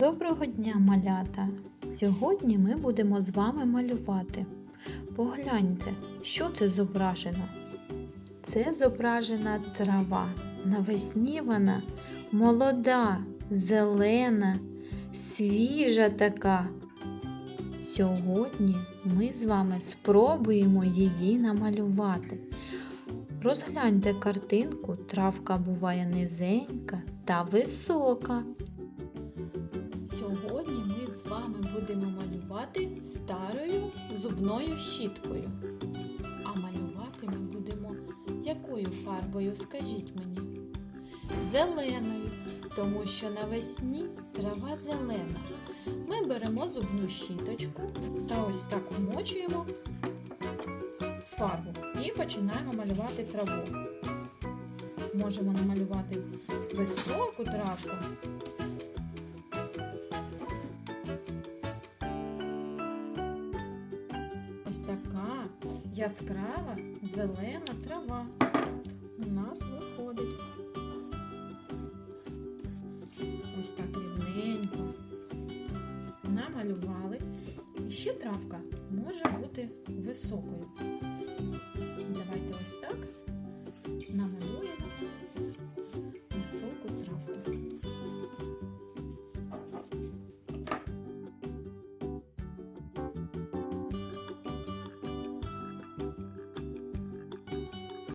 Доброго дня, малята! Сьогодні ми будемо з вами малювати. Погляньте, що це зображено? Це зображена трава. Навесні вона молода, зелена, свіжа така. Сьогодні ми з вами спробуємо її намалювати. Розгляньте картинку, травка буває низенька та висока. Сьогодні ми з вами будемо малювати старою зубною щіткою. А малювати ми будемо якою фарбою, скажіть мені? Зеленою, тому що навесні трава зелена. Ми беремо зубну щіточку та ось так вмочуємо фарбу і починаємо малювати траву. Можемо намалювати високу травку Ось така яскрава зелена трава у нас виходить. Ось так рівненько. Намалювали. І ще травка може бути високою. Давайте ось так